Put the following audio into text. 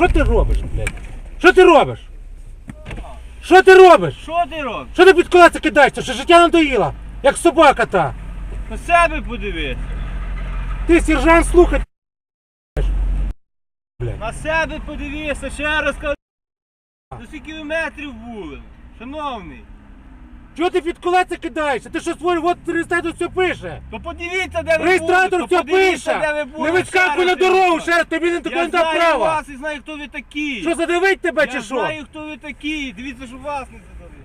Що ти робиш, блядь? Що ти робиш? Що ти робиш? Що ти робиш? Що ти під колеса кидаєшся? Що життя надоїло? Як собака та. На себе подивись. Ти сержант слухай. Блядь. На себе подивися, ще раз кажу. До скільки ви метрів були? Шановний. Чого ти під колеса кидаєшся? Ти що створив? От реєстратор все пише. То подивіться, де ви Реєстратор то все подивіться, пише. де ви були. Не вискакуй на дорогу, ще раз тобі не такого Я не дав знаю права. вас і знаю, хто ви такі. Що задавить тебе Я чи що? знаю, хто ви такі. Дивіться, що вас не задавили.